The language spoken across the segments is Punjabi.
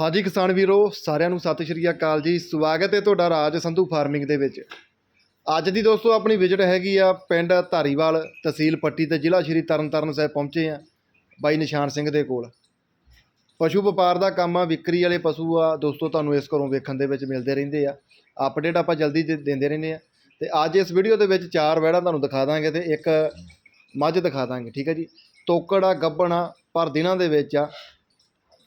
ਹਾਂਜੀ ਕਿਸਾਨ ਵੀਰੋ, ਸਾਰਿਆਂ ਨੂੰ ਸਤਿ ਸ਼੍ਰੀ ਅਕਾਲ ਜੀ। ਸਵਾਗਤ ਹੈ ਤੁਹਾਡਾ ਰਾਜ ਸੰਧੂ ਫਾਰਮਿੰਗ ਦੇ ਵਿੱਚ। ਅੱਜ ਦੀ ਦੋਸਤੋ ਆਪਣੀ ਵਿਜ਼ਿਟ ਹੈਗੀ ਆ ਪਿੰਡ ਧਾਰੀਵਾਲ ਤਹਿਸੀਲ ਪੱਟੀ ਤੇ ਜ਼ਿਲ੍ਹਾ ਸ਼੍ਰੀ ਤਰਨਤਾਰਨ ਸਾਹਿਬ ਪਹੁੰਚੇ ਆ ਬਾਈ ਨਿਸ਼ਾਨ ਸਿੰਘ ਦੇ ਕੋਲ। ਪਸ਼ੂ ਵਪਾਰ ਦਾ ਕੰਮ ਆ, ਵਿਕਰੀ ਵਾਲੇ ਪਸ਼ੂ ਆ, ਦੋਸਤੋ ਤੁਹਾਨੂੰ ਇਸ ਘਰੋਂ ਵੇਖਣ ਦੇ ਵਿੱਚ ਮਿਲਦੇ ਰਹਿੰਦੇ ਆ। ਅਪਡੇਟ ਆਪਾਂ ਜਲਦੀ ਦੇ- ਦਿੰਦੇ ਰਹਿੰਦੇ ਆ। ਤੇ ਅੱਜ ਇਸ ਵੀਡੀਓ ਦੇ ਵਿੱਚ ਚਾਰ ਵਹਿੜਾਂ ਤੁਹਾਨੂੰ ਦਿਖਾ ਦਾਂਗੇ ਤੇ ਇੱਕ ਮੱਝ ਦਿਖਾ ਦਾਂਗੇ, ਠੀਕ ਹੈ ਜੀ। ਤੋਕੜ ਆ ਗੱਭਣ ਆ ਪਰ ਦਿਨਾਂ ਦੇ ਵਿੱਚ ਆ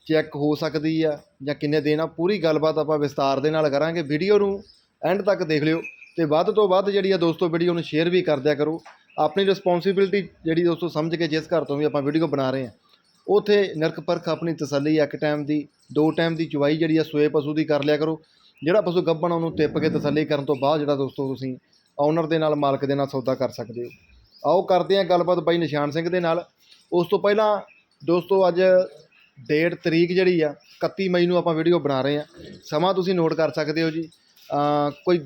ਚੈੱਕ ਹੋ ਸਕਦੀ ਆ ਜਾਂ ਕਿੰਨੇ ਦਿਨ ਆ, ਪੂਰੀ ਗੱਲਬਾਤ ਆਪਾਂ ਵਿਸਤਾਰ ਦੇ ਨਾਲ ਕਰਾਂਗੇ ਵੀਡੀਓ ਨੂੰ ਐਂਡ ਤੱਕ ਦੇਖ ਲਿਓ ਤੇ ਵੱਧ ਤੋਂ ਵੱਧ ਜਿਹੜੀ ਆ ਦੋਸਤੋ ਵੀਡੀਓ ਨੂੰ ਸ਼ੇਅਰ ਵੀ ਕਰ ਦਿਆ ਕਰੋ। ਆਪਣੀ ਰਿਸਪੌਂਸਿਬਿਲਟੀ ਜਿਹੜੀ ਦੋਸਤੋ ਸਮਝ ਕੇ ਜਿਸ ਘਰ ਤੋਂ ਵੀ ਆਪਾਂ ਵੀਡੀਓ ਬਣਾ ਰਹੇ ਆ, ਉਥੇ ਨਰਕ ਪਰਖ ਆਪਣੀ ਤਸੱਲੀ ਇੱਕ ਟਾਈਮ ਦੀ, ਦੋ ਟਾਈਮ ਦੀ ਚੁਵਾਈ ਜਿਹੜੀ ਆ ਸੋਏ ਪਸ਼ੂ ਦੀ ਕਰ ਲਿਆ ਕਰੋ। ਜਿਹੜਾ ਪਸ਼ੂ ਗੱਭਣ ਉਹਨੂੰ ਟਿੱਪ ਕੇ ਤਸੱਲੀ ਕਰਨ ਤੋਂ ਬਾਅਦ ਜਿਹੜਾ ਦੋਸਤੋ ਤੁਸੀਂ ਓਨਰ ਦੇ ਨਾਲ, ਮਾਲਕ ਦੇ ਨਾਲ ਸੌਦਾ ਕਰ ਸਕਦੇ ਹੋ। ਆਓ ਕਰਦੇ ਹਾਂ ਗੱਲਬਾਤ ਬਾਈ ਨਿਸ਼ਾਨ ਸਿੰਘ ਦੇ ਨਾਲ। ਉਸ ਤੋਂ ਪਹਿਲਾਂ ਦੋਸਤੋ ਅੱਜ ਡੇਟ ਤਰੀਕ ਜਿਹੜੀ ਆ 31 ਮਈ ਨੂੰ ਆਪਾਂ ਵੀਡੀਓ ਬਣਾ ਰਹੇ ਆ। ਸਮਾਂ ਤੁਸੀਂ ਨੋਟ ਕਰ ਸਕਦੇ ਹੋ ਜੀ। ਕੋਈ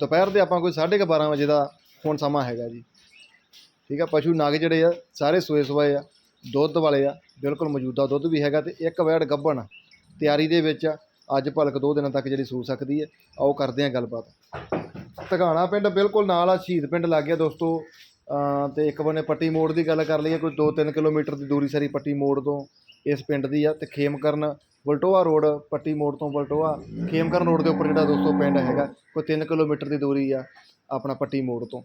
ਦੁਪਹਿਰ ਦੇ ਆਪਾਂ ਕੋਈ 12:30 ਵਜੇ ਦਾ ਹੁਣ ਸਮਾਂ ਹੈਗਾ ਜੀ। ਠੀਕ ਆ, ਪਸ਼ੂ ਨਾਗ ਜਿਹੜੇ ਆ, ਸਾਰੇ ਸੋਏ ਸੋਏ ਆ, ਦੁੱਧ ਵਾਲੇ ਆ, ਬਿਲਕੁਲ ਮੌਜੂਦਾ ਦੁੱਧ ਵੀ ਹੈਗਾ ਤੇ ਇੱਕ ਵੈੜ ਗੱਭਣ ਤਿਆਰੀ ਦੇ ਵਿੱਚ ਅੱਜ ਭਲਕ ਦੋ ਦਿਨਾਂ ਤੱਕ ਜਿਹੜੀ ਸੂ ਸਕਦੀ ਹੈ ਆਓ ਕਰਦੇ ਹਾਂ ਗੱਲਬਾਤ। ਟਿਕਾਣਾ ਪਿੰਡ ਬਿਲਕੁਲ ਨਾਲ ਆ, ਸ਼ਹੀਦ ਪਿੰਡ ਲੱਗ ਗਿਆ ਦੋਸਤੋ। ਅਮ ਤੇ ਇੱਕ ਬੰਨੇ ਪੱਟੀ ਮੋੜ ਦੀ ਗੱਲ ਕਰ ਲਈਏ, ਕੋਈ 2-3 ਕਿਲੋਮੀਟਰ ਦੀ ਦੂਰੀ ਸਾਰੀ ਪੱਟੀ ਮੋੜ ਤੋਂ। ਇਸ ਪਿੰਡ ਦੀ ਆ ਤੇ ਖੇਮਕਰਨ ਵਲਟੋਆ ਰੋਡ ਪੱਟੀ ਮੋੜ ਤੋਂ ਵਲਟੋਆ ਖੇਮਕਰਨ ਰੋਡ ਦੇ ਉੱਪਰ ਜਿਹੜਾ ਦੋਸਤੋ ਪਿੰਡ ਹੈਗਾ ਕੋਈ 3 ਕਿਲੋਮੀਟਰ ਦੀ ਦੂਰੀ ਆ ਆਪਣਾ ਪੱਟੀ ਮੋੜ ਤੋਂ।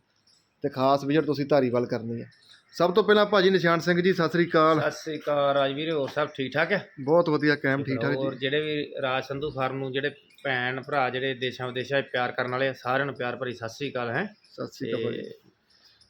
ਤੇ ਖਾਸ ਵਿਜ਼ਿਟ ਤੁਸੀਂ ਧਾਰੀਵਾਲ ਕਰਨੀ ਹੈ ਸਭ ਤੋਂ ਪਹਿਲਾਂ ਭਾਜੀ ਨਿਸ਼ਾਨ ਸਿੰਘ ਜੀ ਸਤਿ ਸ੍ਰੀ ਅਕਾਲ। ਸਤਿ ਸ੍ਰੀ ਅਕਾਲ ਰਾਜਵੀਰ ਹੋਰ ਸਭ ਠੀਕ ਠਾਕ ਹੈ? ਬਹੁਤ ਵਧੀਆ ਕਾਇਮ ਠੀਕ ਠਾਕ ਹੋਰ ਜੀ। ਜਿਹੜੇ ਵੀ ਰਾਜ ਸੰਧੂ ਫਾਰਮ ਨੂੰ ਜਿਹੜੇ ਭੈਣ ਭਰਾ ਜਿਹੜੇ ਦੇਸ਼ਾਂ ਵਿਦੇਸ਼ਾਂ 'ਚ ਪਿਆਰ ਕਰਨ ਵਾਲੇ ਆ, ਸਾਰਿਆਂ ਨੂੰ ਪਿਆਰ ਭਰੀ ਸਤਿ ਸ੍ਰੀ ਅਕਾਲ ਹੈ? ਸਤਿ ਸ੍ਰੀ ਅਕਾਲ ਭਾਜੀ।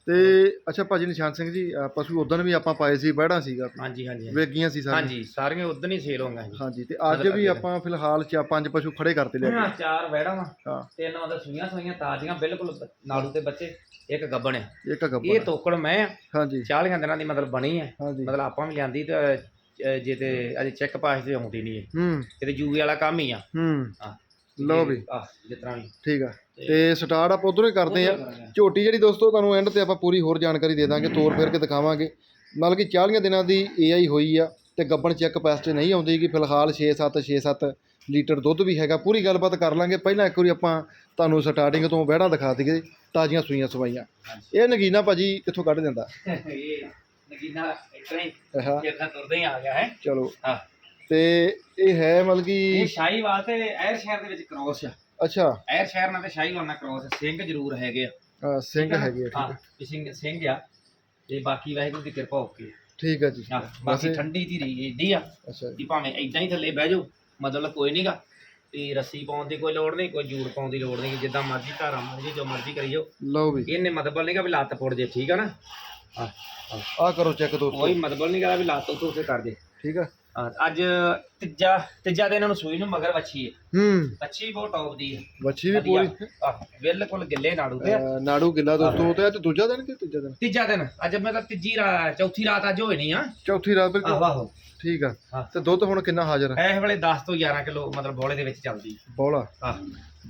ਤੇ ਅੱਛਾ ਭਾਜੀ ਨਿਸ਼ਾਨ ਸਿੰਘ ਜੀ ਅ, ਪਸ਼ੂ ਉਦੋਂ ਵੀ ਆਪਾਂ ਪਾਏ ਸੀ ਬਹਿੜਾ ਸੀਗਾ ਹਾਂਜੀ ਹਾਂਜੀ ਹਾਂਜੀ। ਵੇਗੀਆਂ ਸੀ ਸਾਰੀਆਂ? ਹਾਂਜੀ ਸਾਰੀਆਂ ਉਦੋਂ ਹੀ ਸੇਲ ਹੋਣਗੀਆਂ ਜੀ ਹਾਂਜੀ ਤੇ ਅੱਜ ਵੀ ਆਪਾਂ ਫਿਲਹਾਲ ਚਾ ਪੰਜ ਪਸ਼ੂ ਖੜੇ ਕਰਤੇ ਲਿਆ ਹਾਂ, ਚਾਰ ਵੈੜਾਂ ਵਾ। ਹਾਂ। ਤਿੰਨ ਮਤਲਬ ਸੂਈਆਂ ਸੂਈਆਂ ਤਾਜ਼ੀਆਂ ਬਿਲਕੁਲ ਬ- ਨਾੜੂ ਤੇ ਬੱਚੇ ਇੱਕ ਗੱਬਣ ਹੈ ਇੱਕ ਗੱਬਾ ਇਹ ਤੋਕੜ ਮੈਂ ਆ, ਹਾਂਜੀ। 40 ਦਿਨਾਂ ਦੀ ਮਤਲਬ ਬਣੀ ਹੈ ਹਾਂਜੀ। ਮਤਲਬ ਆਪਾਂ ਵੀ ਲਿਆਂਦੀ ਤੇ ਅ, ਜੇ ਤੇ ਅਜੇ ਚੈੱਕ ਪਾਸ ਤੇ ਆਉਂਦੀ ਨਹੀਂ ਹੈ। ਹੂੰ ਕਿਤੇ ਯੂਏ ਵਾਲਾ ਕੰਮ ਹੀ ਆ। ਹੂੰ। ਹਾਂ। ਲਓ ਵੀ। ਆ ਜਿਸ ਤਰ੍ਹਾਂ ਵੀ। ਠੀਕ ਆ। ਤੇ ਸਟਾਰਟ ਆਪਾਂ ਉਧਰੋਂ ਹੀ ਕਰਦੇ ਆ ਝੋਟੀ ਜਿਹੜੀ ਦੋਸਤੋ ਤੁਹਾਨੂੰ ਐਂਡ ਤੇ ਆਪਾਂ ਪੂਰੀ ਹੋਰ ਜਾਣਕਾਰੀ ਦੇ ਦਾਂਗੇ ਤੋਰ ਫੇਰ ਕੇ ਦਿਖਾਵਾਂਗੇ। ਮਤਲਬ ਕਿ 40 ਦਿਨਾਂ ਦੀ ਏਆਈ ਹੋਈ ਆ ਤੇ ਗੱਬਣ ਚੈੱਕ ਪੈਸ 'ਚ ਨਹੀਂ ਆਉਂਦੀ ਕਿ ਫਿਲਹਾਲ 6-7 6-7 ਲੀਟਰ ਦੁੱਧ ਵੀ ਹੈਗਾ। ਪੂਰੀ ਗੱਲਬਾਤ ਕਰ ਲਾਂਗੇ। ਪਹਿਲਾਂ ਇੱਕ ਵਾਰੀ ਆਪਾਂ ਤੁਹਾਨੂੰ ਸਟਾਰਟਿੰਗ ਤੋਂ ਵਹਿੜਾਂ ਦਿਖਾ ਦਈਏ। ਤਾਜ਼ੀਆਂ ਸੂਈਆਂ ਸਵਾਈਆਂ। ਇਹ ਨਗੀਨਾ ਭਾਜੀ ਕਿੱਥੋਂ ਕੱਢ ਦਿੰਦਾ? ਇਹ ਨਗੀਨਾ ਹੀ। ਆਹਾ ਜਿੱਦਾਂ ਤੁਰਦੇ ਹੀ ਆ ਗਿਆ ਹੈ। ਚਲੋ। ਹਾਂ। ਤੇ ਇਹ ਹੈ ਮਤਲਬ ਇਹ ਕਿ ਸ਼ਾਹੀਵਾਲ ਤੇ ਐਰ ਸ਼ਹਿਰ ਦੇ ਵਿੱਚ ਕ੍ਰੋਸ ਆ। ਅੱਛਾ। ਐਰ ਸ਼ਹਿਰ ਨਾਲ ਤੇ ਸ਼ਾਹੀਵਾਲ ਨਾਲ ਕ੍ਰੋਸ ਸਿੰਘ ਜ਼ਰੂਰ ਹੈਗੇ ਆ। ਸਿੰਘ ਹੈਗੇ ਆ, ਠੀਕ ਹਾਂ ਹੈ ਇਹ ਸਿੰਘ ਸਿੰਘ ਆ। ਤੇ ਬਾਕੀ ਵਾਹਿਗੁਰੂ ਦੀ ਕਿਰਪਾ ਓਕੇ ਠੀਕ ਹੈ ਜੀ ਬਾਕੀ ਵੈਸੇ ਠੰਡੀ ਧੀਰੀ ਏਡੀ ਆ ਅੱਛਾ ਕਿ ਭਾਵੇਂ ਇਦਾਂ ਹੀ ਥੱਲੇ ਬਹਿ ਜਾਓ ਮਤਲਬ ਕੋਈ ਨਹੀਂਗਾ ਤੇ ਰੱਸੀ ਪਾਉਣ ਦੀ ਕੋਈ ਲੋੜ ਨਹੀਂ ਕੋਈ ਜੂੜ ਪਾਉਣ ਦੀ ਲੋੜ ਨਹੀਂ ਜਿੱਦਾਂ ਮਰਜ਼ੀ ਧਾਰਾ ਮਰਜ਼ੀ ਜੋ ਮਰਜ਼ੀ ਕਰੀ ਜਾਓ। ਲਓ ਵੀ। ਇਹਨੇ ਮਤਲਬ ਨਹੀਂਗਾ ਵੀ ਲੱਤ ਪੁੱਟ ਜੇ ਠੀਕ ਆ ਨਾ? ਹਾਂ ਆ ਕਰੋ ਚੈੱਕ ਦੋਸਤੋ ਕੋਈ ਮਤਲਬ ਨਹੀਂਗਾ ਵੀ ਲੱਤ ਉੱਥੇ ਉੱਥੇ ਕਰ ਜੇ। ਠੀਕ ਆ। ਹਾਂ, ਅੱਜ ਤੀਜਾ ਤੀਜਾ ਦਿਨ ਨੂੰ ਸੂਈ ਨੂੰ ਮਗਰ ਵੱਛੀ ਹੈ। ਹੂੰ। ਵੱਛੀ ਬਹੁਤ ਟੌਪ ਦੀ ਹੈ। ਵੱਛੀ ਵੀ ਵਧੀਆ। ਪੂਰੀ। ਆਹ, ਬਿਲਕੁਲ ਗਿੱਲੇ ਨਾੜੂ ਤੇ ਨਾੜੂ ਗਿੱਲਾ ਦੋਸਤੋ ਤੇ ਅੱਜ ਦੂਜਾ ਦਿਨ ਕਿ ਤੀਜਾ ਦਿਨ? ਤੀਜਾ ਦਿਨ। ਅੱਜ ਮਤਲਬ ਤੀਜੀ ਰਾਤ ਚੌਥੀ ਰਾਤ ਅੱਜ ਨਹੀਂ ਆ। ਚੌਥੀ ਰਾਤ ਬਿਲਕੁਲ। ਆਹੋ ਆਹੋ ਠੀਕ ਆ। ਹਾਂ। ਤੇ ਦੁੱਧ ਹੁਣ ਕਿੰਨਾ ਹਾਜ਼ਰ ਹੈ ਇਸ ਵੇਲੇ 10 ਤੋਂ 11 ਕਿਲੋ ਮਤਲਬ ਬੋਲੇ ਦੇ ਵਿੱਚ ਚੱਲਦੀ ਬੋਲਾ। ਆ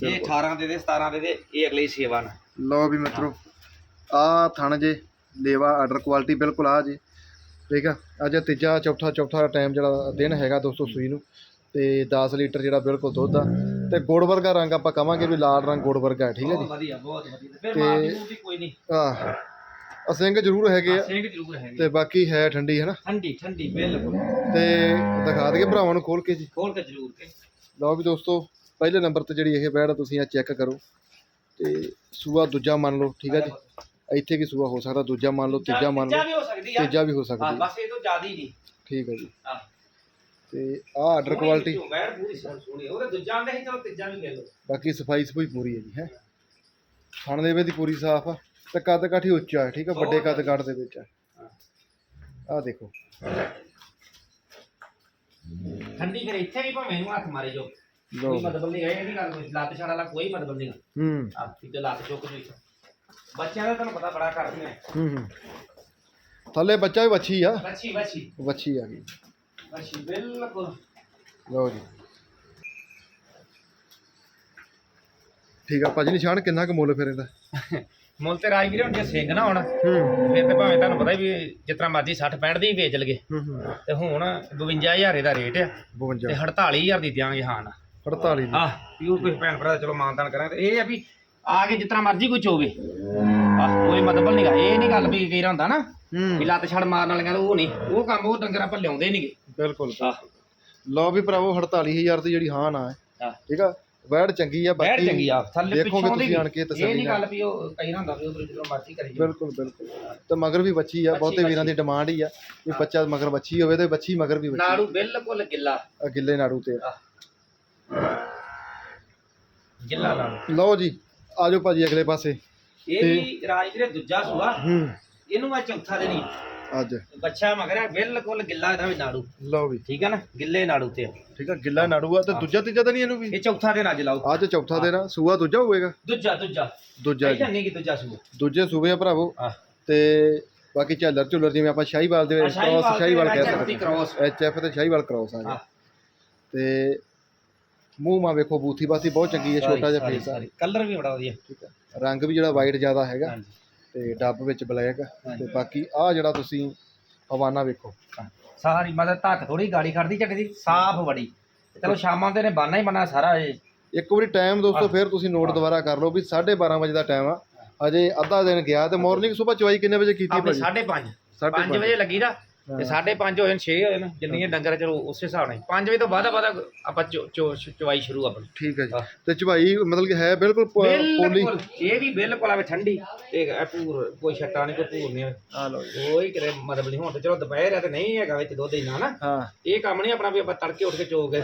ਇਹ 18 ਦੇ ਦੇ 17 ਦੇ ਦੇ ਇਹ ਅਗਲੀ ਸੇਵਾ ਨਾ। ਲਓ ਵੀ ਮਿੱਤਰੋ ਆ ਥਣ ਜੇ ਲੇਵਾ ਆਰਡਰ ਕੁਆਲਿਟੀ ਬਿਲਕੁਲ ਆ ਜੇ। ਠੀਕ ਆ? ਅੱਜ ਤੀਜਾ ਚੌਥਾ ਚੌਥਾ ਟਾਈਮ ਜਿਹੜਾ ਦਿਨ ਹੈਗਾ ਦੋਸਤੋ ਸੂਈ ਨੂੰ ਤੇ 10 ਲੀਟਰ ਜਿਹੜਾ ਬਿਲਕੁਲ ਦੁੱਧ ਆ। ਤੇ ਗੁੜ ਵਰਗਾ ਰੰਗ ਆਪਾਂ ਕਵਾਂਗੇ ਵੀ ਲਾਲ ਰੰਗ ਗੁੜ ਵਰਗਾ ਹੈ, ਠੀਕ ਹੈ ਜੀ? ਵਧੀਆ ਬਹੁਤ ਵਧੀਆ। ਫਿਰ ਮਾਰਦੀ ਮੂਰਦੀ ਕੋਈ ਨਹੀਂ। ਆ ਅਸਿੰਗ ਜ਼ਰੂਰ ਹੈਗੇ ਆ। ਸਿੰਘ ਜ਼ਰੂਰ ਹੈਗੇ। ਤੇ ਬਾਕੀ ਹੈ ਠੰਡੀ ਹੈ ਨਾ ਠੰਡੀ ਠੰਡੀ ਬਿਲਕੁਲ। ਤੇ ਦਿਖਾ ਦਈਏ ਭਰਾਵਾਂ ਨੂੰ ਖੋਲ ਕੇ ਜੀ। ਖੋਲ ਕੇ ਜ਼ਰੂਰ ਕੇ। ਲਓ ਵੀ ਦੋਸਤੋ ਪਹਿਲੇ ਨੰਬਰ ਤੇ ਜਿਹੜੀ ਇਹ ਬੈੜ ਆ ਤੁਸੀਂ ਆ ਚੈੱਕ ਕਰੋ। ਤੇ ਸੂਆ ਦੂਜਾ ਮੰਨ ਲਓ ਠੀਕ ਹੈ ਜੀ? ਇੱਥੇ ਕੀ ਸੂਆ ਹੋ ਸਕਦਾ? ਦੂਜਾ ਮੰਨ ਲਓ ਤੀਜਾ ਮੰਨ ਤੀਜਾ ਲਓ ਵੀ ਹੋ ਸਕਦੀ ਆ। ਤੀਜਾ ਵੀ ਹੋ ਹਾਂ ਸਕਦੀ ਹੈ ਬਸ ਇਹ ਤੋਂ ਜ਼ਿਆਦਾ ਹੀ ਨਹੀਂ। ਠੀਕ ਹੈ ਜੀ। ਹਾਂ। ਤੇ ਆ ਆਰਡਰ ਕੁਆਲਿਟੀ ਮੈਂ ਪੂਰੀ ਸੋਹਣੀ ਸੋਹਣੀ ਉਹਦੇ ਦੂਜਾ ਆਂਦੇ ਸੀ ਚਲੋ ਤੀਜਾ ਵੀ ਲੈ ਲਓ। ਬਾਕੀ ਸਫ਼ਾਈ ਸਫ਼ਾਈ ਪੂਰੀ ਹੈ ਜੀ ਹੈ? ਖਾਣ ਦੇ ਵਿੱਚ ਦੀ ਪੂਰੀ ਸਾਫ਼ ਆ। ਤੇ ਕੱਦ ਕਾਠੀ ਉੱਚਾ ਹੈ ਠੀਕ ਹੈ ਵੱਡੇ ਕੱਦ ਕਾਠ ਦੇ ਵਿੱਚ ਆ। ਆ ਦੇਖੋ। ਠੰਡੀ ਫਿਰ ਇੱਥੇ ਵੀ ਭਾਵੇਂ ਨੂੰ ਹੱਥ ਮਾਰੇ ਜੋ। ਲਓ ਕੋਈ ਮਤਲਬ ਨਹੀਂ ਹੈ ਇਹਦੀ ਗੱਲ ਕੋਈ ਲੱਤ ਛਾੜਾ ਵਾਲਾ ਕੋਈ ਮਤਲਬ ਨਹੀਂ ਹੂੰ। ਆ ਕਿਤੇ ਲੱਤ ਚੁੱਕ ਜੂ ਬੱਚਿਆਂ ਦਾ ਤੁਹਾਨੂੰ ਪਤਾ ਬੜਾ ਕਰਦੇ ਨੇ ਹੂੰ ਹੂੰ। ਥੱਲੇ ਬੱਚਾ ਵੀ ਵੱਛੀ ਆ। ਬੱਚੀ ਬੱਚੀ ਵੱਛੀ ਆ। ਗਈ ਬੱਚੀ ਬਿਲਕੁਲ। ਲਓ ਜੀ। ਠੀਕ ਆ ਭਾਜੀ ਨਿਸ਼ਾਨ ਕਿੰਨਾ ਕੁ ਮੁੱਲ ਫਿਰ ਇਹਦਾ? ਮੁੱਲ ਤੇ ਰਾਜ ਵੀਰੇ ਹੁਣ ਜੇ ਸਿੰਘ ਨਾ ਹੋਣ ਹੂੰ। ਫਿਰ ਤੇ ਭਾਵੇਂ ਤੁਹਾਨੂੰ ਪਤਾ ਵੀ ਜਿਸ ਤਰ੍ਹਾਂ ਮਰਜ਼ੀ 60 65 ਦੀ ਹੀ ਵੇਚ ਲਗੇ ਹੂੰ ਹੂੰ। ਤੇ ਹੁਣ 52000 ਦਾ ਰੇਟ ਆ। 52 ਤੇ 48000 ਦੀ ਦਿਆਂਗੇ ਹਾਂ ਨਾ 48 ਦੀ। ਆਹ ਪਿਓ ਕੋਈ ਭੈਣ ਭਰਾ ਚਲੋ ਮਾਨਦਾਨ ਕਰਾਂਗੇ। ਤੇ ਇਹ ਆ ਵੀ ਆ ਕੇ ਤਰ੍ਹਾਂ ਮਰਜ਼ੀ ਕੋਈ ਚੋਵੇ। ਆਹ ਕੋਈ ਮਤਲਬ ਨਹੀਂਗਾ ਇਹ ਨਹੀਂ ਗੱਲ ਵੀ ਕਈ ਹੁੰਦਾ ਨਾ ਵੀ ਲੱਤ ਛੜ ਮਾਰਨ ਵਾਲੀਆਂ ਤਾਂ ਉਹ ਨਹੀਂ ਉਹ ਕੰਮ ਉਹ ਡੰਗਰ ਆਪਾਂ ਲਿਆਉਂਦੇ ਨਹੀਂਗੇ ਬਿਲਕੁਲ। ਆਹ। ਲਓ ਵੀ ਭਰਾਵੋ 48000 ਦੀ ਜਿਹੜੀ ਹਾਂ ਨਾ ਹੈ ਠੀਕ ਆ? ਵੈੜ ਚੰਗੀ ਆ ਬੈਠ ਚੰਗੀ ਆ। ਥੱਲੇ ਦੇਖੋਗੇ ਪਿੱਛੋਂ ਦੀ ਤੁਸੀਂ ਆਣ ਕੇ ਇਹ ਨਹੀਂ ਗੱਲ ਵੀ ਉਹ ਕਈ ਨਾ ਹੁੰਦਾ ਵੀ ਉਹ ਜਦੋਂ ਮਰਜ਼ੀ ਕਰੀ ਜਾਓ। ਬਿਲਕੁਲ ਬਿਲਕੁਲ। ਤੇ ਮਗਰ ਵੀ ਬੱਚੀ ਆ ਬਹੁਤੇ ਵੀਰਾਂ ਦੀ ਡਿਮਾਂਡ ਹੀ ਆ ਵੀ ਬੱਚਾ ਮਗਰ ਬੱਚੀ ਹੋਵੇ ਤੇ ਬੱਚੀ ਮਗਰ ਵੀ ਬੱਚੀ ਨਾੜੂ ਬਿਲਕੁਲ ਗਿੱਲਾ। ਆ ਗਿੱਲੇ ਨਾੜੂ ਤੇ ਗਿੱਲਾ ਨਾੜੂ। ਲਓ ਜੀ। ਆਜੋ ਭਾਜੀ ਅਗਲੇ ਪਾਸੇ। ਇਹ ਵੀ ਰਾਜ ਵੀਰੇ ਦੂਜਾ ਸੂਆ। ਹੂੰ। ਇਹਨੂੰ ਮੈਂ ਚੌਥਾ ਦੇਣੀ। ਅੱਜ। ਬੱਚਾ ਮਗਰ ਆ ਬਿਲਕੁਲ ਗਿੱਲਾ ਇਹਦਾ ਵੀ ਨਾੜੂ। ਲਓ ਵੀ। ਠੀਕ ਆ ਨਾ? ਗਿੱਲੇ ਨਾੜੂ ਤੇ ਆ। ਠੀਕ ਆ ਗਿੱਲਾ ਨਾੜੂ ਆ ਤੇ ਦੂਜਾ ਤੀਜਾ ਤਾਂ ਨਹੀਂ ਇਹਨੂੰ ਵੀ? ਇਹ ਚੌਥਾ ਦਿਨ ਅੱਜ ਲਾਓ। ਅੱਜ ਚੌਥਾ ਆ ਸੂਆ ਦੂਜਾ ਹੋਵੇਗਾ? ਦੂਜਾ ਦੂਜਾ। ਦੂਜਾ ਜੀ। ਨਹੀਂ ਕਿ ਦੂਜਾ ਸੂਆ। ਦੂਜੇ ਸੂਬੇ ਆ ਭਰਾਵੋ। ਆ ਤੇ ਬਾਕੀ ਝੱਲਰ ਝੁੱਲਰ ਜਿਵੇਂ ਆਪਾਂ ਸ਼ਾਹੀਵਾਲ ਦੇ ਵਿੱਚ ਕ੍ਰਾਸ ਸ਼ਾਹੀਵਾਲ ਕਹਿ ਸਕਦੇ ਐਚ ਐਫ ਤੇ ਸ਼ਾਹੀਵਾਲ ਕ੍ਰਾਸ ਆ ਜੀ। ਹਾਂ। ਤੇ ਮੂੰਹ ਮਾ ਵੇਖੋ ਬੂਥੀ ਬਾਥੀ ਬਹੁਤ ਚੰਗੀ ਹੈ ਛੋਟਾ ਜਿਹਾ ਫੇਸ ਆ। ਕਲਰ ਵੀ ਬੜਾ ਵਧੀਆ। ਠੀਕ ਹੈ। ਰੰਗ ਵੀ ਜਿਹੜਾ ਵਾਈਟ ਜ਼ਿਆਦਾ ਹੈਗਾ ਤੇ ਡੱਬ ਵਿੱਚ ਬਲੈਕ। ਤੇ ਬਾਕੀ ਆ ਜਿਹੜਾ ਤੁਸੀਂ ਹਵਾਨਾ ਵੇਖੋ। ਸਾਰੀ ਮਤਲਬ ਧੱਕ ਥੋੜੀ ਗਾੜੀ ਖੜਦੀ ਝੱਟਦੀ ਸਾਫ਼ ਬੜੀ। ਚਲੋ ਸ਼ਾਮਾਂ ਤੇ ਨੇ ਬਾਨਾ ਹੀ ਬਣਾ ਸਾਰਾ ਇਹ। ਇੱਕ ਵਾਰੀ ਟਾਈਮ ਦੋਸਤੋ ਫਿਰ ਤੁਸੀਂ ਨੋਟ ਦੁਬਾਰਾ ਕਰ ਲਓ ਵੀ 12:30 ਵਜੇ ਦਾ ਟਾਈਮ ਆ। ਅਜੇ ਅੱਧਾ ਦਿਨ ਗਿਆ ਤੇ ਮਾਰਨਿੰਗ ਸਵੇਰ ਚਵਾਈ ਕਿੰਨੇ ਵਜੇ ਕੀਤੀ ਭਾਜੀ? 5:30 ਸਾਢੇ 5 ਵਜੇ ਲੱਗੀ ਦਾ ਤੇ ਹਾਂ। 5:30 ਹੋ ਜਾਣ 6 ਹੋ ਜਾਣ ਜਿੰਨੀਆਂ ਡੰਗਰ ਚਲੋ ਉਸੇ ਹਿਸਾਬ ਨਾਲ 5 ਵਜੇ ਤੋਂ ਬਾਅਦ ਬਾਅਦ ਆਪਾਂ ਚੋ- ਚੋ- ਚਵਾਈ ਸ਼ੁਰੂ ਆਪਣੀ। ਠੀਕ ਹੈ ਜੀ। ਹਾਂ। ਤੇ ਚਵਾਈ ਮਤਲਬ ਕਿ ਹੈ ਬਿਲਕੁਲ ਪ- ਪੋਲੀ? ਬਿਲਕੁਲ ਇਹ ਵੀ ਬਿਲਕੁਲ ਆਵੇ ਠੰਡੀ। ਤੇ ਇਹ ਪੂਰ ਕੋਈ ਛੱਟਾ ਨਹੀਂ ਕੋਈ ਪੂਰ ਨਹੀਂ ਆ ਲਓ ਜੀ। ਕੋਈ ਕਰੇ ਮਤਲਬ ਨਹੀਂ ਹੁਣ ਤੇ ਚਲੋ ਦੁਪਹਿਰ ਆ ਤੇ ਨਹੀਂ ਹੈਗਾ ਵਿੱਚ ਦੁੱਧ ਇੰਨਾ ਨਾ। ਹਾਂ। ਇਹ ਕੰਮ ਨਹੀਂ ਆਪਣਾ ਵੀ ਆਪਾਂ ਤੜਕੇ ਉੱਠ ਕੇ ਚੋ ਗਏ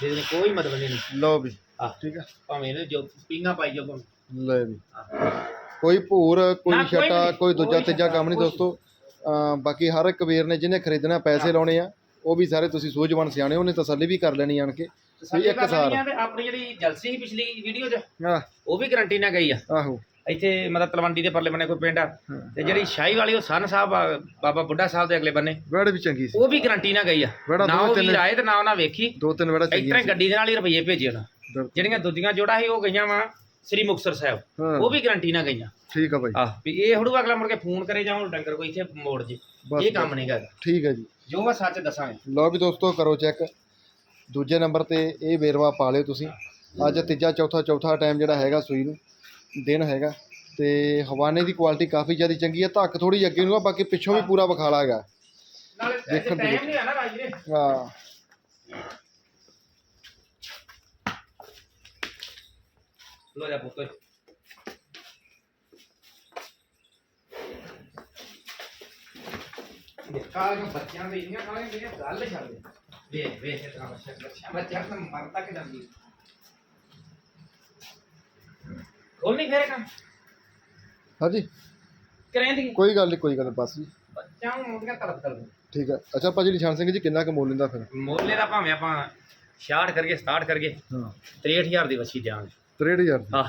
ਜਿਹਦੇ ਕੋਈ ਮਤਲਬ ਨਹੀਂ ਲਓ ਵੀ। ਆ ਠੀਕ ਹੈ ਭਾਵੇਂ ਇਹਨੂੰ ਜੋ ਪੀਂਗਾ ਪਾਈ ਜੋ ਭਾਵੇਂ। ਲੈ ਵੀ। ਕੋਈ ਭੂਰ ਕੋਈ ਕੋਈ ਛਟਾ ਨਹੀਂ, ਕੋਈ ਦੂਜਾ ਕੋਈ ਤੀਜਾ ਕੰਮ ਨਹੀਂ ਕੁਛ ਦੋਸਤੋ। ਬਾਕੀ ਹਰ ਇੱਕ ਵੀਰ ਨੇ ਜਿਹਨੇ ਖਰੀਦਣਾ ਪੈਸੇ ਲਾਉਣੇ ਆ ਉਹ ਵੀ ਸਾਰੇ ਤੁਸੀਂ ਸੂਝਵਾਨ ਸਿਆਣੇ ਉਹਨੇ ਤਸੱਲੀ ਵੀ ਕਰ ਲੈਣੀ ਆਣ ਕੇ। ਵੀ ਇੱਕ ਸਾਰ। ਤੇ ਆਪਣੀ ਜਿਹੜੀ ਜਲਸੀ ਸੀ ਪਿਛਲੀ ਵੀਡੀਓ 'ਚ ਆਹ, ਉਹ ਵੀ ਗਰੰਟੀ ਨਾਲ ਗਈ ਆ। ਆਹੋ। ਇੱਥੇ ਮਤਲਬ ਤਲਵੰਡੀ ਦੇ ਪਰਲੇ ਬੰਨੇ ਕੋਈ ਪਿੰਡ ਆ। ਤੇ ਜਿਹੜੀ ਸ਼ਾਹੀ ਵਾਲੀ ਉਹ ਸਨ ਸਾਹਿਬ ਆ, ਬਾਬਾ ਬੁੱਢਾ ਸਾਹਿਬ ਦੇ ਅਗਲੇ ਬੰਨੇ। ਵੜ ਵੀ ਚੰਗੀ ਸੀ। ਉਹ ਵੀ ਗਰੰਟੀ ਨਾਲ ਗਈ ਆ। ਬੜਾ ਨਾ ਉਹ ਤਿੰਨ- ਵੀ ਆਏ ਤੇ ਨਾ ਉਹਨਾਂ ਵੇਖੀ। ਦੋ ਤਿੰਨ ਵੜਾ ਇਸ ਤਰ੍ਹਾਂ ਚੰਗੀਆਂ ਗੱਡੀ ਦੇ ਨਾਲ ਹੀ ਰੁਪਈਏ ਭੇਜੇ ਉਹਨਾਂ। ਬਿਲਕੁਲ। ਜਿਹੜੀਆਂ ਦੂਜੀਆਂ ਜੋੜਾ ਸੀ ਉਹ ਗਈਆਂ ਵਾ। ਸ੍ਰੀ ਮੁਕਤਸਰ ਸਾਹਿਬ। ਹਾਂ। ਉਹ ਵੀ ਗਰੰਟੀ ਨਾਲ ਗਈਆਂ। ਠੀਕ ਆ ਭਾਈ ਆਹ ਵੀ ਇਹ ਹੜੂ ਅਗਲਾ ਮੁੜ ਕੇ ਫੋਨ ਕਰੇ ਜਾਂ ਉਹ ਡੰਗਰ ਕੋਈ ਇੱਥੇ ਮੋੜ ਜੇ। ਬਸ ਇਹ ਕੰਮ ਨਹੀਂ ਕਰਦਾ ਠੀਕ ਹੈ ਜੀ। ਜੋ ਮੈਂ ਸੱਚ ਦੱਸਾਂਗੇ। ਲਓ ਵੀ ਦੋਸਤੋ ਕਰੋ ਚੈੱਕ। ਦੂਜੇ ਨੰਬਰ ਤੇ ਇਹ ਵੇਰਵਾ ਪਾ ਲਿਓ ਤੁਸੀਂ। ਅੱਜ ਤੀਜਾ ਚੌਥਾ ਚੌਥਾ ਟਾਈਮ ਜਿਹੜਾ ਹੈਗਾ ਸੂਈ ਨੂੰ ਦਿਨ ਹੈਗਾ। ਤੇ ਹਵਾਨੇ ਦੀ ਕੁਆਲਿਟੀ ਕਾਫੀ ਜ਼ਿਆਦਾ ਚੰਗੀ ਹੈ ਧੱਕ ਥੋੜੀ ਅੱਗੇ ਨੂੰ ਆ ਬਾਕੀ ਪਿੱਛੋਂ ਵੀ ਪੂਰਾ ਵਿਖਾਲਾ ਹੈਗਾ। ਨਾਲੇ ਦੇਖਣ ਦੇ ਟਾਈਮ ਨਹੀਂ ਆ ਨਾ ਰਾਜ। ਨੇ ਹਾਂ। ਲੋ ਜਾ ਪੁੱਤ ਕਾਲੀਆਂ ਬੱਚਿਆਂ ਦੇ ਇੰਨੀਆਂ ਕਾਲੀਆਂ ਜਿਹੜੀਆਂ ਗੱਲ ਛੱਡ ਦੇ ਵੇਖ ਵੇਖ ਇਤਨਾ ਬੱਚਾ ਬੱਚਾ ਬੱਚਾ ਤਾਂ ਮਰ ਤੱਕ ਜਾਂਦੀ ਖੋਲ ਨਹੀਂ ਫੇਰੇ ਕੰਮ ਹਾਂਜੀ ਕਰੇ ਦੀ ਕੋਈ ਗੱਲ ਨਹੀਂ ਕੋਈ ਗੱਲ ਨੀ, ਬਸ ਜੀ ਬੱਚਾ ਨੂੰ ਮੁੰਡਿਆ ਤੜਪ ਤੜਪ ਠੀਕ ਹੈ ਅੱਛਾ ਭਾਜੀ ਨਿਸ਼ਾਨ ਸਿੰਘ ਜੀ ਕਿੰਨਾ ਕੁ ਮੁੱਲ ਲੈਂਦਾ ਫਿਰ ਮੋਲੇ ਦਾ ਭਾਵੇਂ ਆਪਾਂ 66 ਕਰਕੇ 67 ਕਰਕੇ ਹਾਂ 63000 ਦੀ ਵੱਛੀ ਦਿਆਂਗੇ 63000 ਦੀ। ਹਾਂ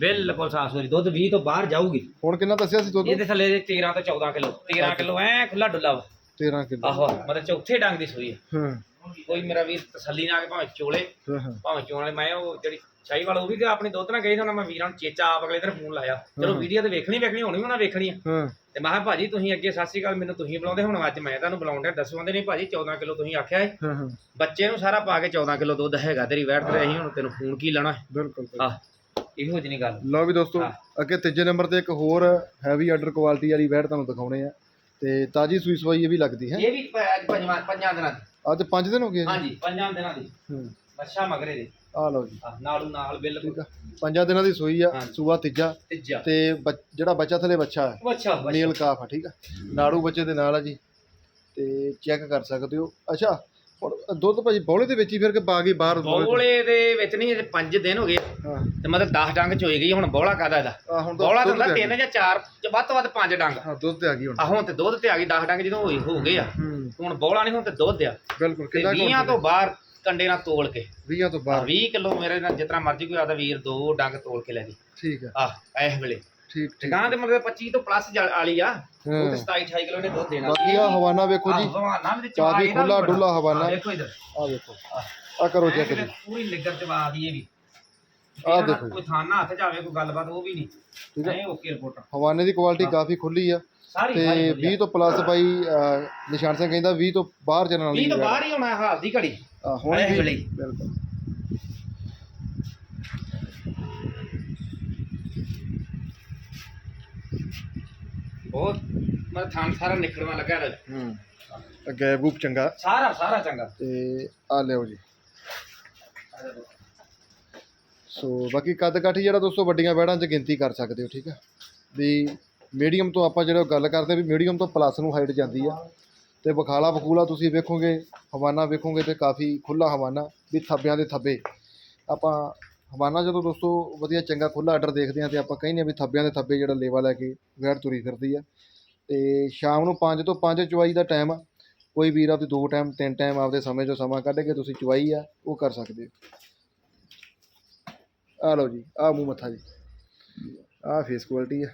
ਬਿਲਕੁਲ ਸਾਫ਼ ਸੁਥਰੀ। ਦੁੱਧ 20 ਤੋਂ ਬਾਹਰ ਜਾਊਗੀ। ਹੁਣ ਕਿੰਨਾ ਦੱਸਿਆ ਸੀ ਦੁੱਧ? ਇਹਦੇ ਥੱਲੇ ਦੇ 13 ਤੋਂ 14 ਕਿਲੋ। 13 ਕਿਲੋ ਐ ਖੁੱਲਾ ਡੁੱਲਾ ਵਾ। 13 ਕਿਲੋ। ਆਹੋ ਮਤਲਬ ਚੌਥੇ ਡੰਗ ਦੀ ਸੂਈ ਹੈ ਹਾਂ। ਕੋਈ ਮੇਰਾ ਵੀਰ ਤਸੱਲੀ ਨਾਲ ਭਾਵੇਂ ਚੋਲੇ ਹਾਂ ਹਾਂ। ਭਾਵੇਂ ਚੋਣ ਵਾਲੇ ਮੈਂ ਉਹ ਜਿਹੜੀ ਸ਼ਾਹੀ ਵਾਲਾ ਉਹ ਵੀ ਤੇ ਆਪਣੀ ਦੁੱਧ ਨਾਲ ਗਈ ਤਾਂ ਮੈਂ ਵੀਰਾਂ ਨੂੰ ਚੇਚਾ ਆਪ ਅਗਲੇ ਦਿਨ ਫੋਨ ਲਾਇਆ। ਚਲੋ ਹਾਂ। ਵੀਡੀਓ ਤੇ ਵੇਖਣੀ ਵੇਖਣੀ ਹੋਣੀ ਉਹਨਾਂ ਵੇਖਣੀ ਆ। ਹਾਂ। ਤੇ ਮੈਂ ਕਿਹਾ ਭਾਜੀ ਤੁਸੀਂ ਅੱਗੇ ਸਤਿ ਸ਼੍ਰੀ ਅਕਾਲ ਮੈਨੂੰ ਤੁਸੀਂ ਬੁਲਾਉਂਦੇ ਹੁਣ ਅੱਜ ਮੈਂ ਤੁਹਾਨੂੰ ਬੁਲਾਉਂਦਾ ਦੱਸੋ ਆਂਦੇ ਨਹੀਂ ਭਾਜੀ 14 ਕਿਲੋ ਤੁਸੀਂ ਆਖਿਆ ਹੈ ਹਾਂ ਹਾਂ। ਬੱਚੇ ਨੂੰ ਸਾਰਾ ਪਾ ਕੇ 14 ਕਿਲੋ ਦੁੱਧ ਹੈਗਾ ਤੇਰੀ ਵੈਟ ਤੇ ਅਸੀਂ ਹੁਣ ਤੈਨੂੰ ਫੋਨ ਕੀ ਲਾਣਾ ਬਿਲਕੁਲ ਆਹ ਇਹੋ ਜਿਹੀ ਗੱਲ। ਲਓ ਵੀ ਦੋਸਤੋ ਹਾਂ। ਅੱਗੇ ਤੀਜੇ ਨੰਬਰ ਤੇ ਇੱਕ ਹੋਰ ਹੈਵੀ ਆਰਡਰ ਕੁਆਲਿਟੀ ਵਾਲੀ ਬੈਟ ਤੁਹਾਨੂੰ ਦਿਖਾਉਣੇ ਆ। ਤੇ ਤਾਜੀ ਸੂਈ ਸਵਾਈ ਇਹ ਵੀ ਲੱਗਦੀ ਹੈ। ਇਹ ਵੀ ਪੰਜਵਾਂ ਪੰਜਾਂ ਦਿਨਾਂ ਦੀ। ਅੱਜ 5 ਦਿਨ ਹੋ ਗਏ ਹਾਂਜੀ ਪੰਜਾਂ ਦਿਨਾਂ ਦੀ। ਹੂੰ। ਬੱਚਾ ਮਗਰੇ ਦੇ। ਆ ਲਓ ਜੀ। ਆਹ, ਨਾਲੂ ਨਾਲ ਬਿਲਕੁਲ। ਪੰਜਾਂ ਦਿਨਾਂ ਦੀ ਸੂਈ ਆ ਹਾਂਜੀ। ਸੂਆ ਤੀਜਾ। ਤੀਜਾ। ਤੇ ਬੱਚ- ਜਿਹੜਾ ਬੱਚਾ ਥਲੇ ਬੱਚਾ ਹੈ। ਅੱਛਾ ਨੀਲ ਕਾਫ ਆ ਠੀਕ ਆ। ਨਾੜੂ ਬੱਚੇ ਦੇ ਨਾਲ ਆ ਜੀ। ਤੇ ਚੈੱਕ ਕਰ ਸਕਦੇ ਹੋ। ਅੱਛਾ ਦੁੱਧ ਭਾਜੀ ਬੌਲੇ ਦੇ ਵਿੱਚ ਹੀ ਫਿਰ ਕੇ ਪਾ ਬਾਹਰ ਬੌਲੇ ਬੋਲੇ ਦੇ ਵਿੱਚ ਨਹੀਂ ਇਹ 5 ਦਿਨ ਹੋ ਗਏ। ਹਾਂ। ਤੇ ਮਤਲਬ 10 ਡੰਗ ਚ ਹੋਈ ਗਈ ਹੁਣ ਬੋਲਾ ਕਾਦਾ ਇਹਦਾ? ਆ ਹੁਣ ਤਾਂ ਬੋਲਾ ਤਾਂ ਦੁੱਧ ਹੁੰਦਾ ਤੇ ਆ 3 ਜਾਂ 4 ਜਾਂ ਵੱਧ ਤੋਂ ਵੱਧ 5 ਡੰਗ। ਗਈ। ਹਾਂ ਦੁੱਧ ਤੇ ਆ ਗਈ ਹੁਣ। ਆ ਹੁਣ ਤੇ ਦੁੱਧ ਤੇ ਆ ਗਈ 10 ਡੰਗ ਜਦੋਂ ਹੋਈ ਹੋ ਗਏ ਆ। ਹੂੰ। ਹੁਣ ਬੋਲਾ ਨਹੀਂ ਹੁਣ ਤੇ ਦੁੱਧ ਆ। ਬਿਲਕੁਲ ਤੇ ਕਿੰਨਾ 20 ਤੋਂ ਬਾਹਰ ਕੰਡੇ ਨਾਲ ਤੋਲ ਕੇ। 20 ਤੋਂ ਬਾਹਰ। 20 ਕਿਲੋ ਮੇਰੇ ਨਾਲ ਜਿਤਨਾ ਮਰਜ਼ੀ ਕੋਈ ਆਦਾ ਵੀਰ ਦੋ ਡੰਗ ਤੋਲ ਕੇ ਲੈ ਜੀ। ਠੀਕ ਆ। ਆਹ ਇਸ ਵੇਲੇ। ਠੀਕ ਠੀਕ। ਗਾਂ ਦੇ ਮਤਲਬ 25 ਤੋਂ ਪਲੱਸ ਵਾਲੀ ਆ। ਉਹ ਤੇ 27 28 ਕਿਲੋ ਨੇ ਦੁੱਧ ਦੇਣਾ। ਬਾਕੀ ਆ ਹਵਾਨਾ ਵੇਖੋ ਜੀ। ਹਵਾਨਾ ਵੀ ਕਾਫੀ ਖੁੱਲਾ ਡੁੱਲਾ ਹਵਾਨਾ। ਦੇਖੋ ਇਧਰ। ਆ ਵੇਖੋ। ਆ ਕਰੋ ਚੈੱਕ ਜੀ। ਪੂਰੀ ਨਿੱਗਰ ਚਵਾ ਦੀ ਇਹ ਵੀ। ਇਹਨਾਂ ਦੇਖੋ। ਕੋਈ ਥਾਨਾ ਹੱਥ ਜਾਵੇ ਕੋਈ ਗੱਲਬਾਤ ਉਹ ਵੀ ਨਹੀਂ। ਠੀਕ ਹੈ ਨਹੀਂ ਓਕੇ ਰਿਪੋਰਟ ਹਵਾਨੇ ਦੀ ਕੁਆਲਿਟੀ। ਕਾਫੀ ਖੁੱਲੀ ਆ। ਤੇ ਸਾਰੀ 20 ਤੋਂ ਪਲੱਸ ਬਾਈ ਨਿਸ਼ਾਨ ਸਿੰਘ ਕਹਿੰਦਾ 20 ਤੋਂ ਬਾਹਰ ਚੱਲਣ ਵਾਲੀ 20 ਤੋਂ। ਬਾਹਰ ਹੀ ਹੋਣਾ ਹਾਲ ਦੀ ਘੜੀ। ਆ, ਹੁਣ ਵੀ। ਬਿਲਕੁਲ। ਬਹੁਤ ਮੈਂ ਥਾਂ ਸਾਰਾ ਨਿਕਲਵਾ ਲੱਗਾ ਇਹਦਾ। ਹੂੰ। ਗੈਪ ਗੂਪ ਚੰਗਾ। ਸਾਰਾ ਸਾਰਾ ਚੰਗਾ। ਤੇ ਆ ਲਿਓ ਜੀ। ਸੋ ਬਾਕੀ ਕੱਦ ਕਾਠੀ ਜਿਹੜਾ ਦੋਸਤੋ ਵੱਡੀਆਂ ਬੈੜਾਂ 'ਚ ਗਿਣਤੀ ਕਰ ਸਕਦੇ ਹੋ ਠੀਕ ਆ? ਵੀ ਮੀਡੀਅਮ ਤੋਂ ਆਪਾਂ ਜਿਹੜਾ ਗੱਲ ਕਰਦੇ ਵੀ ਮੀਡੀਅਮ ਤੋਂ ਪਲੱਸ ਨੂੰ ਹਾਈਟ ਜਾਂਦੀ ਆ। ਤੇ ਬਖਾਲਾ ਬਖੂਲਾ ਤੁਸੀਂ ਵੇਖੋਗੇ ਹਵਾਨਾ ਵੇਖੋਗੇ ਤੇ ਕਾਫੀ ਖੁੱਲਾ ਹਵਾਨਾ ਵੀ ਥੱਬਿਆਂ ਦੇ ਥੱਬੇ। ਆਪਾਂ ਹਵਾਨਾ ਜਦੋਂ ਦੋਸਤੋ ਵਧੀਆ ਚੰਗਾ ਖੁੱਲਾ ਆਰਡਰ ਦੇਖਦੇ ਆ ਤੇ ਆਪਾਂ ਕਹਿੰਦੇ ਆ ਵੀ ਥੱਬਿਆਂ ਦੇ ਥੱਬੇ ਜਿਹੜਾ ਲੇਵਾ ਲੈ ਕੇ ਵੈੜ ਤੁਰੀ ਫਿਰਦੀ ਆ। ਤੇ ਸ਼ਾਮ ਨੂੰ 5 ਤੋਂ 5 ਚੁਆਈ ਦਾ ਟਾਈਮ ਆ। ਕੋਈ ਵੀਰ ਆਪਦੇ ਦੋ ਟਾਈਮ ਤਿੰਨ ਟਾਈਮ ਆਪਦੇ ਸਮੇਂ ਚੋਂ ਸਮਾਂ ਕੱਢ ਕੇ ਤੁਸੀਂ ਚੁਆਈ ਆ ਉਹ ਕਰ ਸਕਦੇ ਹੋ। ਆ ਲਓ ਜੀ ਆ ਮੂੰਹ ਮੱਥਾ ਜੀ। ਆ ਫੇਸ ਕੁਆਲਿਟੀ ਆ।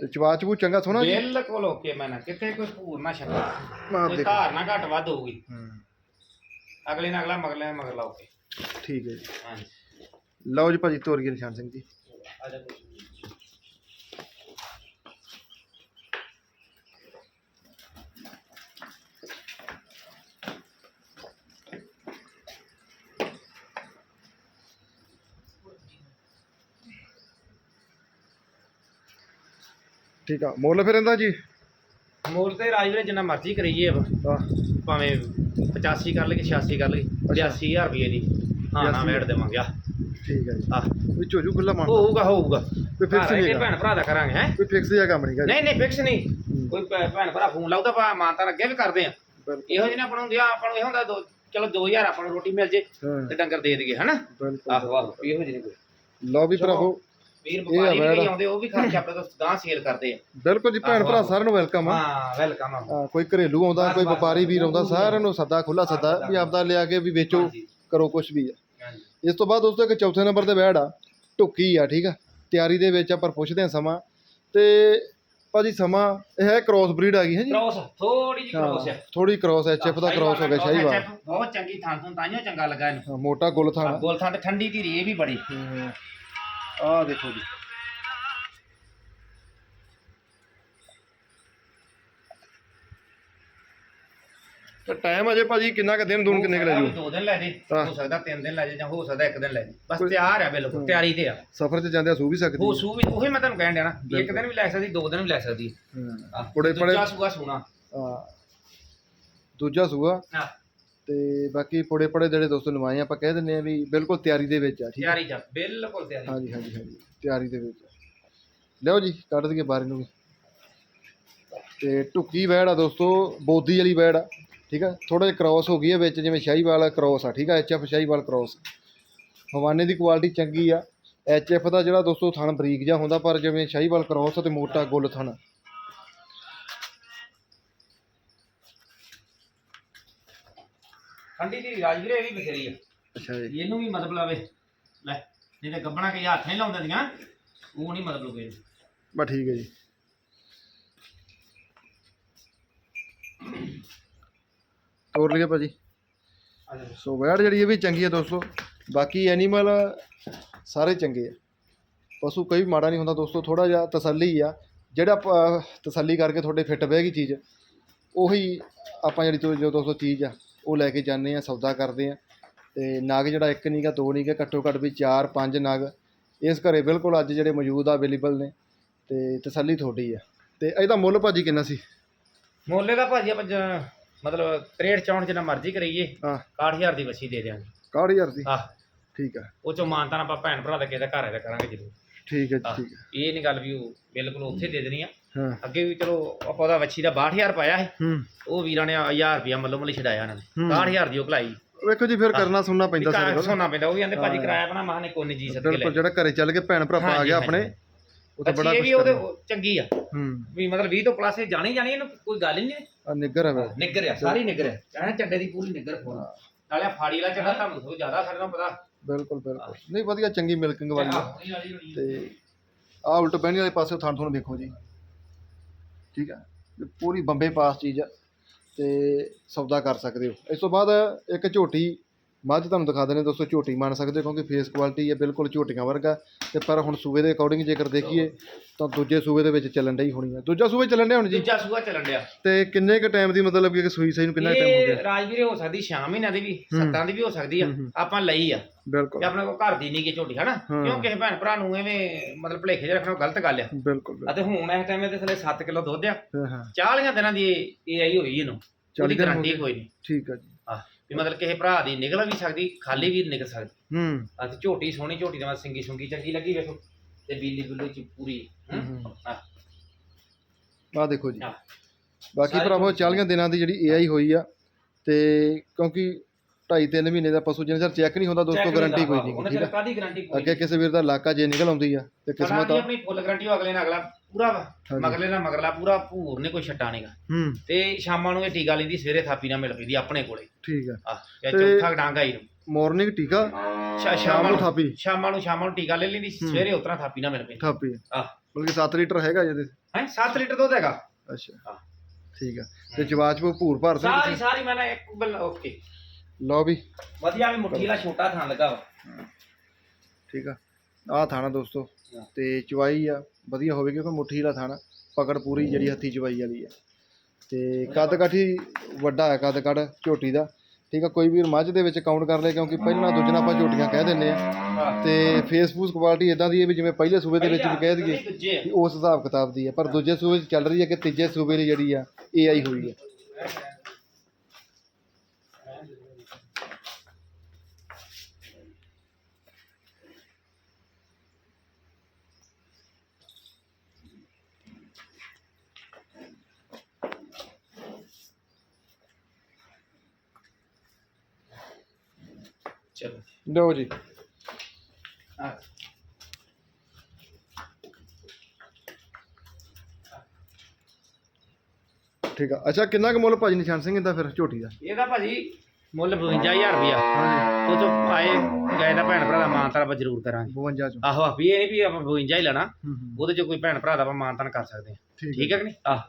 ਤੇ ਚਵਾ ਚਬੂ ਚੰਗਾ ਸੋਹਣਾ ਜੀ। ਬਿਲਕੁਲ ਓਕੇ ਮੈਂ ਨਾ ਕਿਤੇ ਕੋਈ ਭੂਰ ਨਾ ਛੱਡਾ। ਦੇਖੋ। ਧਾਰ ਨਾ ਘੱਟ ਵੱਧ ਹੋਊਗੀ। ਹੂੰ, ਅਗਲੇ ਨਾਲ ਅਗਲਾ ਮਗਲੇ ਮਗਲਾ ਓਕੇ ਠੀਕ ਹੈ ਜੀ। ਹਾਂਜੀ। ਲਓ ਜੀ ਭਾਜੀ ਤੋਰੀਏ ਨਿਸ਼ਾਨ ਸਿੰਘ ਜੀ। ਆ ਜਾ ਠੀਕ ਆ। ਮੁੱਲ ਫਿਰ ਇਹਦਾ ਜੀ। ਮੋਲ ਤੇ ਰਾਜ ਵੀਰੇ ਜਿੰਨਾ ਮਰਜ਼ੀ ਕਰੀਏ ਆ ਭਾਵੇਂ 85 ਕਰ ਲਈਏ 86 ਕਰ ਲਈਏ 82000 ਰੁਪਏ ਦੀ। ਹਾਂ ਨਾ 82,000 ਵੇੜ ਦੇਵਾਂਗੇ ਆ। ਠੀਕ ਹੈ ਜੀ। ਆ। ਵਿੱਚੋਂ ਜੂ ਖੁੱਲਾ ਮੰਨ ਹੋਊਗਾ ਹੋਊਗਾ। ਕੋਈ ਫਿਕਸ ਨਹੀਂ ਹੈਗੇ ਹੈਗਾ। ਭੈਣ ਭਰਾ ਦਾ ਕਰਾਂਗੇ ਹੈ? ਕੋਈ ਫਿਕਸ ਜਿਹਾ ਕੰਮ ਨਹੀਂ ਨਹੀਂ ਨਹੀਂ ਫਿਕਸ ਨਹੀਂ। ਕੋਈ ਭੈਣ ਭਰਾ ਫੋਨ ਲਾਉਦਾ ਭਾ ਮਾਨਤਾ ਅੱਗੇ ਵੀ ਕਰਦੇ ਆ। ਇਹੋ ਜਿਹੇ ਨੂੰ ਦਿਆ ਆਪਾਂ ਨੂੰ ਇਹ ਹੁੰਦਾ ਦੋ ਚਲੋ 2000 ਆਪਾਂ ਨੂੰ ਰੋਟੀ ਮਿਲ ਜੇ ਹਾਂ। ਤੇ ਡੰਗਰ ਦੇ ਦਈਏ ਹਨਾ? ਆਹੋ ਆਹੋ ਇਹੋ ਜਿਹੇ ਕੋਈ। ਲਓ ਵੀ ਭਰਾਵੋ ਵੀਰ ਵਪਾਰੀ ਵੀ ਆ। ਆਉਂਦੇ ਉਹ ਵੀ ਖਰਚ ਆਪਣੇ ਤੋਂ ਗਾਂ ਸੇਲ ਕਰਦੇ ਆ। ਬਿਲਕੁਲ ਜੀ ਭੈਣ ਭਰਾ। ਸਾਰਿਆਂ ਨੂੰ ਵੈਲਕਮ ਆ। ਹਾਂ ਵੈਲਕਮ ਆ। ਆ, ਕੋਈ ਘਰੇਲੂ ਆਉਂਦਾ ਕੋਈ ਵਪਾਰੀ ਵੀਰ ਆਉਂਦਾ। ਸਾਰਿਆਂ ਨੂੰ ਸੱਦਾ ਖੁੱਲਾ ਸੱਦਾ ਵੀ ਆਪਦਾ ਲਿਆ ਕੇ ਵੀ ਵੇਚੋ ਕਰੋ ਕੁਝ ਵੀ ਆ। ਇਸ ਤੋਂ ਬਾਅਦ ਦੋਸਤੋ ਇੱਕ ਚੌਥੇ ਨੰਬਰ ਤੇ ਬੈੜ ਆ। ਢੁੱਕੀ ਆ ਠੀਕ ਆ? ਤਿਆਰੀ ਦੇ ਵਿੱਚ ਆਪਾਂ ਪੁੱਛਦੇ ਆ ਸਮਾਂ। ਤੇ ਭਾਜੀ ਸਮਾਂ ਇਹ ਹੈ ਕ੍ਰੋਸ ਬਰੀਡ ਆ ਗਈ ਹੈ ਜੀ? ਕ੍ਰੋਸ ਥੋੜੀ ਜਿਹੀ ਕ੍ਰੋਸ ਆ। ਥੋੜੀ ਕ੍ਰੋਸ ਐਚਐਫ ਦਾ ਕ੍ਰੋਸ ਹੋ ਗਿਆ ਸ਼ਾਹੀਵਾਲ ਬਹੁਤ ਚੰਗੀ ਥਾਂ ਤੋਂ ਤਾਈਓ ਚੰਗਾ ਲੱਗਾ ਇਹਨੂੰ। ਹਾਂ, ਮੋਟਾ ਗੁੱਲ ਥਾਣਾ ਗੋਲ ਥਾਂ ਤੇ ਠੰਡੀ ਧੀਰੀ ਇਹ ਵੀ ਬੜੀ। ਆ ਦੇਖੋ ਜੀ। ਤੇ ਟਾਈਮ ਅਜੇ ਭਾਜੀ ਕਿੰਨਾ ਕੁ ਦਿਨ ਦੂਨ ਕਿੰਨੇ ਕੁ ਲੈ ਜੂ ਦੋ ਦਿਨ ਲੈ ਜੇ ਹਾਂ। ਹੋ ਸਕਦਾ ਤਿੰਨ ਦਿਨ ਲੈ ਜੇ ਜਾਂ ਹੋ ਸਕਦਾ ਇੱਕ ਦਿਨ ਲੈ ਜੇ। ਬਸ ਤਿਆਰ ਆ ਬਿਲਕੁਲ ਤਿਆਰੀ ਤੇ ਆ। ਸਫ਼ਰ 'ਚ ਜਾਂਦੇ ਸੂ ਵੀ ਸਕਦੀ ਉਹ ਸੂ ਵੀ ਉਹੀ ਮੈਂ ਤੁਹਾਨੂੰ ਕਹਿਣ ਡਿਆ ਨਾ ਇੱਕ ਦਿਨ ਵੀ ਲੈ ਸਕਦੀ ਦੋ ਦਿਨ ਵੀ ਲੈ ਸਕਦੀ। ਹਾਂ। ਆਹ, ਬੜੇ ਬੜੇ ਦੂਜਾ ਸੂਆ ਸੋਣਾ। ਆ, ਦੂਜਾ ਸੂਆ। ਹਾਂ। ਤੇ ਬਾਕੀ ਪੋੜੇ ਪੜੇ ਜਿਹੜੇ ਦੋਸਤੋ ਨਵਾਏ ਆਪਾਂ ਕਹਿ ਦਿੰਨੇ ਆ ਵੀ ਬਿਲਕੁਲ ਤਿਆਰੀ ਦੇ ਵਿੱਚ ਆ ਠੀਕ ਤਿਆਰੀ ਚ ਬਿਲਕੁਲ ਤਿਆਰੀ ਹਾਂਜੀ ਹਾਂਜੀ ਹਾਂਜੀ। ਤਿਆਰੀ ਦੇ ਵਿੱਚ ਲਿਓ ਜੀ ਕੱਢ ਦਈਏ ਬਾਰੇ ਨੂੰ ਵੀ। ਤੇ ਢੁੱਕੀ ਵੈੜ ਆ ਦੋਸਤੋ ਬੋਦੀ ਵਾਲੀ ਵੈੜ ਆ। ਠੀਕ ਆ? ਥੋੜਾ ਜਿਹਾ ਕ੍ਰਾਸ ਹੋ ਗਈ ਹੈ ਵਿੱਚ ਜਿਵੇਂ ਸ਼ਾਹੀਵਾਲ ਕ੍ਰਾਸ ਆ ਠੀਕ ਆ? ਐਚਐਫ ਸ਼ਾਹੀਵਾਲ ਕ੍ਰਾਸ ਹਵਾਨੇ ਦੀ ਕੁਆਲਿਟੀ ਚੰਗੀ ਆ। ਐਚਐਫ ਦਾ ਜਿਹੜਾ ਦੋਸਤੋ ਥਣ ਬਰੀਕ ਜਿਹਾ ਹੁੰਦਾ ਪਰ ਜਿਵੇਂ ਸ਼ਾਹੀਵਾਲ ਕ੍ਰਾਸ ਤੇ ਮੋਟਾ ਗੁੱਲ ਥਣ। ਠੰਡੀ ਧੀਰੀ ਰਾਜਵੀਰੇ ਵੀ ਬਥੇਰੀ ਆ। ਅੱਛਾ ਜੀ। ਇਹਨੂੰ ਵੀ ਮਤਲਬ ਲਵੇ। ਲੈ ਜਿਹੜੇ ਗੱਬਣਾ ਕੇ ਹੱਥ ਨਹੀਂ ਲਾਉਂਦੇ ਦੀਆਂ ਉਹ ਨਹੀਂ ਮਤਲਬ ਕੋਈ ਬਸ ਠੀਕ ਹੈ ਜੀ। ਤੋਰ ਲਈਏ ਭਾਜੀ। ਸੋ ਵੈੜ ਜਿਹੜੀ ਇਹ ਵੀ ਚੰਗੀ ਹੈ ਦੋਸਤੋ। ਬਾਕੀ ਐਨੀਮਲ ਸਾਰੇ ਚੰਗੇ ਆ। ਪਸ਼ੂ ਕੋਈ ਮਾੜਾ ਨਹੀਂ ਹੁੰਦਾ ਦੋਸਤੋ ਥੋੜਾ ਜਿਹਾ ਤਸੱਲੀ ਆ। ਜਿਹੜਾ ਤਸੱਲੀ ਕਰਕੇ ਤੁਹਾਡੇ ਫਿੱਟ ਬਹਿਗੀ ਚੀਜ਼, ਉਹੀ ਆਪਾਂ ਜਿਹੜੀ ਜੋ ਦੋਸਤੋ ਚੀਜ਼ ਆ, ਉਹ ਲੈ ਕੇ ਜਾਂਦੇ ਆ, ਸੌਦਾ ਕਰਦੇ ਆ। ਤੇ ਨਗ ਜਿਹੜਾ ਇੱਕ ਨਹੀਂਗਾ ਦੋ ਨਹੀਂਗਾ ਘੱਟੋ ਘੱਟ ਵੀ 4 5 ਨਗ ਇਸ ਘਰੇ ਬਿਲਕੁਲ ਅੱਜ ਜਿਹੜੇ ਮੌਜੂਦ ਆ ਅਵੇਲੇਬਲ ਨੇ, ਤੇ ਤਸੱਲੀ ਤੁਹਾਡੀ ਆ। ਤੇ ਇਹਦਾ ਮੁੱਲ ਭਾਜੀ ਕਿੰਨਾ ਸੀ? ਮੋਲੇ ਦਾ ਭਾਜੀ ਆਪਾਂ ਜ- ਮਤਲਬ 63 64 ਜਿੰਨਾ ਮਰਜ਼ੀ ਕਰਾਈਏ ਹਾਂ। 61000 ਦੀ ਵਸੀ ਦੇ ਦਿਆਂਗੇ। 61000 ਦੀ? ਆਹ ਠੀਕ ਆ। ਉਹ ਚੋਂ ਮਾਨਤਾ ਆਪਾਂ ਭੈਣ ਭਰਾ ਦਾ ਕਿਸੇ ਦਾ ਘਰ ਹੈ ਤਾਂ ਕਰਾਂਗੇ ਜ਼ਰੂਰ। ਠੀਕ ਹੈ ਜੀ ਠੀਕ ਹੈ ਇਹ ਨਹੀਂ ਗੱਲ ਵੀ ਉਹ ਬਿਲਕੁਲ ਉੱਥੇ ਦੇ ਦੇਣੀ ਆ। ਹਾਂ। ਅੱਗੇ ਵੀ ਚਲੋ ਆਪਾਂ ਉਹਦਾ ਵੱਛੀ ਦਾ 62000 ਪਾਇਆ ਸੀ। ਹੂੰ। ਉਹ ਵੀਰਾਂ ਨੇ 1000 ਰੁਪਿਆ ਮੱਲੋ ਮੱਲੀ ਛਡਾਇਆ ਉਹਨਾਂ ਨੇ। ਹੂੰ। 62000 ਦੀ ਉਹ ਭਲਾਈ। ਵੇਖੋ ਜੀ ਫਿਰ ਕਰਨਾ ਸੁਣਨਾ ਪੈਂਦਾ ਵੀ ਕੋਲ। ਸੋਨਾ ਪੈਂਦਾ ਉਹ ਵੀ ਕਹਿੰਦੇ ਭਾਜੀ ਕਿਰਾਇਆ ਆਪਣਾ ਮਾਂ ਨੇ ਕੋਈ ਨਹੀਂ ਜੀ ਸਦਕੇ ਲੈ ਬਿਲਕੁਲ ਜਿਹੜਾ ਘਰੇ ਚੱਲ ਕੇ ਭੈਣ ਭਰਾ ਆ ਹਾਂਜੀ, ਗਿਆ ਹਾਂਜੀ। ਉਹ ਤਾਂ ਇਹ ਵੀ ਉਹਦੇ ਚੰਗੀ ਆ। ਹੂੰ। ਵੀ ਮਤਲਬ 20 ਤੋਂ ਪਲੱਸ ਇਹ ਜਾਣੀ ਜਾਣੀ ਇਹਨੂੰ ਕੋਈ ਗੱਲ ਹੀ ਨਹੀਂ ਆ ਨਿੱਗਰ ਹੈ ਨਿੱਗਰ ਆ ਸਾਰੀ ਨਿੱਗਰ ਆ। ਕਹਿਣਾ ਚੱਡੇ ਦੀ ਪੂਰੀ ਨਿੱਗਰ ਫੋਨ ਨਾਲੇ ਆਹ ਫਾੜੀ ਵਾਲਾ ਚੱਡਾ ਤੁਹਾਨੂੰ ਥੋੜਾ ਜ਼ਿਆਦਾ ਸਾਡੇ ਨੂੰ ਪਤਾ। ਬਿਲਕੁਲ ਬਿਲਕੁਲ। ਨਹੀਂ ਵਧੀਆ ਚੰਗੀ ਮਿਲਕਿੰਗ ਵਾਲੀ ਆ। ਆਹ, ਵਾਲੀ ਵਾਲੀ। ਤੇ ਆ ਉਲਟ ਬਹਿਣੀ ਵਾਲੇ ਪਾਸੇ ਥਾਂ ਤੁਹਾਨੂੰ ਦੇਖੋ ਜੀ। ਠੀਕ ਆ? ਇਹ ਪੂਰੀ ਬੰਬੇ ਪਾਸ ਚੀਜ਼ ਆ। ਤੇ ਸੌਦਾ ਕਰ ਸਕਦੇ ਹੋ। ਇਸ ਤੋਂ ਬਾਅਦ ਇੱਕ ਝੋਟੀ ਮੱਝ ਤੁਹਾਨੂੰ ਦਿਖਾ ਦਿੰਦੇ ਦੋਸਤੋ ਝੋਟੀ ਮੰਨ ਸਕਦੇ ਹੋ ਕਿਉਂਕਿ ਫੇਸ ਕੁਆਲਿਟੀ ਹੈ ਬਿਲਕੁਲ ਝੋਟੀਆਂ ਵਰਗਾ ਤੇ ਪਰ ਹੁਣ ਸੂਬੇ ਦੇ ਅਕੋਰਡਿੰਗ ਜੇਕਰ ਦੇਖੀਏ ਤਾਂ ਦੂਜੇ ਸੂਬੇ ਦੇ ਵਿੱਚ ਚੱਲਣ ਡਈ ਹੋਣੀ ਹੈ। ਦੂਜਾ ਸੂਬੇ ਚੱਲਣ ਡਿਆ ਹੁਣ ਜੀ? ਦੂਜਾ ਸੂਆ ਚੱਲਣ ਡਿਆ। ਤੇ ਕਿੰਨੇ ਕ ਟਾਈਮ ਦੀ ਮਤਲਬ ਕਿ ਸੂਈ ਸਹੀ ਨੂੰ ਕਿੰਨਾ ਟਾਈਮ ਹੋ ਇਹ ਗਿਆ ਰਾਜਵੀਰੇ ਹੋ ਸਕਦੀ 6 ਮਹੀਨਿਆਂ ਦੀ ਵੀ 7 ਦੀ ਵੀ ਹੋ ਸਕਦੀ ਆ। ਹੂੰ, ਹੂੰ। ਆਪਾਂ ਲਈ ਆ। ਬਿਲਕੁਲ। ਕਿ ਆਪਣੇ ਕੋਲ ਘਰ ਦੀ ਨਹੀਂ ਗੀ ਝੋਟੀ ਹਨਾ? ਹਾਂ। ਕਿਉਂ ਕਿਸੇ ਭੈਣ ਭਰਾ ਨੂੰ ਐਵੇਂ ਮਤਲਬ ਭਲੇਖੇ 'ਚ ਰੱਖਣਾ ਗਲਤ ਗੱਲ ਆ। ਬਿਲਕੁਲ ਬਿਲਕੁਲ। ਅਤੇ ਹੁਣ ਇਸ ਟਾਈਮ ਤੇ ਥੱਲੇ 7 ਕਿਲੋ ਦੁੱਧ ਆ। ਹਾਂ ਹਾਂ। 40 ਦਿਨਾਂ ਦੀ ਇਹ ਆਈ ਹੋਈ ਇਹਨੂੰ। ਉਹਦੀ ਦਿਨ ਹੋ ਗਾਰੰਟੀ ਗਏ। ਕੋਈ ਨਹੀਂ ਠੀਕ ਹੈ ਜੀ। ਆ ਵੀ ਮਤਲਬ ਕਿਸੇ ਭਰਾ ਦੀ ਨਿਕਲ ਵੀ ਸਕਦੀ ਖਾਲੀ ਵੀ ਨਿਕਲ ਸਕਦੀ। ਹੂੰ। ਤੇ ਝੋਟੀ ਸੋਹਣੀ ਝੋਟੀ ਦੇ ਸਿੰਗੀ ਸੁੰਗੀ ਚੰਗੀ ਲੱਗੀ ਵੇਖੋ। ਤੇ ਬੀਲੀ ਬਿੱਲੂ ਚ ਪੂਰੀ ਹੂੰ? ਆ। ਆਹ ਦੇਖੋ ਜੀ। ਬਾਕੀ ਸਾਰੀ ਭਰਾਵੋ ਝੋਟੀ 40 ਦਿਨਾਂ ਦੀ ਜਿਹੜੀ ਏਆਈ ਹੋਈ ਆ ਤੇ ਕਿਉਂਕਿ 2.5 3 ਮਹੀਨੇ ਦਾ ਪਸ਼ੂ ਜਿੰਨੇ ਚਿਰ ਚੈੱਕ ਨਹੀਂ ਹੁੰਦਾ ਦੋਸਤੋ ਗਾਰੰਟੀ ਕੋਈ ਨਹੀਂ ਉਹਨਾਂ ਠੀਕ ਚਿਰ ਆ ਕਾਦੀ ਗਾਰੰਟੀ ਕੋਈ ਅੱਗੇ ਕਿਸੇ ਵੀਰ ਦਾ ਇਲਾਕਾ ਜੇ ਨਿਕਲ ਆਉਂਦੀ ਆ ਤੇ ਕਿਸਮਤ ਕਿਸਮਤ ਆ। ਆਪਣੀ ਫੁੱਲ ਗਾਰੰਟੀ ਅਗਲੇ ਨਾਲ ਅਗਲਾ ਪੂਰਾ ਵਾ। ਹਾਂਜੀ। ਮਗਲੇ ਨਾਲ ਮਗਰਲਾ ਪੂਰਾ ਭੂਰ ਨੇ ਕੋਈ ਛੱਟਾ ਨਹੀਂਗਾ ਹੂੰ। ਤੇ ਸ਼ਾਮਾਂ ਨੂੰ ਇਹ ਟੀਕਾ ਲੈਂਦੀ ਸਵੇਰੇ ਥਾਪੀ ਨਾਲ ਮਿਲ ਪੈਂਦੀ ਆਪਣੇ ਕੋਲੇ। ਠੀਕ ਆ। ਆ ਤੇ ਤੇ- ਚੌਥਾ ਡਾਂਗਾ ਹੀ ਨੂੰ ਮਾਰਨਿੰਗ ਟੀਕਾ ਸ਼ਾ- ਸ਼ਾਮ ਨੂੰ ਥਾਪੀ। ਸ਼ਾਮਾਂ ਨੂੰ ਸ਼ਾਮਾਂ ਨੂੰ ਟੀਕਾ ਲੈ ਲੈਂਦੀ ਸਵੇਰੇ ਉਤਰਾ ਥਾਪੀ ਨਾਲ ਮਿਲ ਪੈਂਦੀ। ਥਾਪੀ। ਆ ਬਲਕਿ 7 ਲੀਟਰ ਹੈਗਾ ਜਿਹਦੇ ਹੈ 7 ਲੀਟਰ ਦੁੱਧ ਹੈਗਾ। ਅੱਛਾ। ਠੀਕ ਆ। ਤੇ ਜਵਾਚ ਕੋ ਭੂਰ ਭਰ ਸਿੰਘ ਸਾਰੀ ਸਾਰੀ ਮੈਂ ਨਾ ਇੱਕ ਬਲ ਓਕੇ। ਲਓ ਵੀ। ਵਧੀਆ ਵੀ ਮੁੱਠੀ ਵਾਲਾ ਛੋਟਾ ਥਾਂ ਲੱਗਾ ਵਾ। ਠੀਕ ਆ। ਆਹ ਥਾਣਾ ਦੋਸਤੋ। ਤੇ ਚਵਾਈ ਆ। ਵਧੀਆ ਹੋਵੇ ਕਿਉਂਕਿ ਮੁੱਠੀ ਦਾ ਥਾਣਾ ਪਕੜ ਪੂਰੀ ਜਿਹੜੀ ਹੱਥੀ ਚਵਾਈ ਵਾਲੀ ਆ। ਤੇ ਕੱਦ ਕਾਠੀ ਵੱਡਾ ਹੈ ਕੱਦ ਕੱਢ ਝੋਟੀ ਦਾ। ਠੀਕ ਆ ਕੋਈ ਵੀ ਮੱਝ ਦੇ ਵਿੱਚ ਕਾਊਂਟ ਕਰ ਲੇ ਕਿਉਂਕਿ ਪਹਿਲਾਂ ਦੂਜਣਾ ਆਪਾਂ ਝੋਟੀਆਂ ਕਹਿ ਦਿੰਨੇ ਆ। ਹਾਂ ਤੇ ਫੇਸਬੁੱਕ ਕੁਆਲਿਟੀ ਇਦਾਂ ਦੀ ਹੈ ਵੀ ਜਿਵੇਂ ਪਹਿਲੇ ਸੂਬੇ ਦੇ ਵਿੱਚ ਵੀ ਕਹਿ ਦਈਏ ਵੀ ਉਸ ਹਿਸਾਬ ਕਿਤਾਬ ਦੀ ਹੈ ਪਰ ਦੂਜੇ ਸੂਬੇ 'ਚ ਚੱਲ ਰਹੀ ਹੈ ਕਿ ਤੀਜੇ ਸੂਬੇ ਦੀ ਜਿਹੜੀ ਆ ਏਆਈ ਹੋਈ ਹੈ ਚਲੋ ਲਓ ਜੀ ਠੀਕ ਆ। ਅੱਛਾ ਕਿੰਨਾ ਕੁ ਮੁੱਲ ਭਾਜੀ ਨਿਸ਼ਾਨ ਸਿੰਘ ਇਹਦਾ ਫਿਰ ਝੋਟੀ ਦਾ? ਇਹਦਾ ਭਾਜੀ ਮੁੱਲ 52000 ਰੁਪਿਆ ਹਾਂਜੀ। ਉਹ ਚੋਂ ਆਏ ਗਏ ਦਾ ਭੈਣ ਭਰਾ ਦਾ ਮਾਨਤਾਨ ਆਪਾਂ ਜ਼ਰੂਰ ਕਰਾਂਗੇ। 52 ਚੋਂ। ਆਹੋ ਵੀ ਇਹ ਨਹੀਂ ਵੀ ਆਪਾਂ 52 ਹੀ ਲੈਣਾ। ਉਹਦੇ ਚ ਕੋਈ ਭੈਣ ਭਰਾ ਦਾ ਆਪਾਂ ਮਾਨਤਾਨ ਕਰ ਸਕਦੇ ਹਾਂ। ਠੀਕ ਹੈ ਕਿ ਨਹੀਂ? ਆਹ।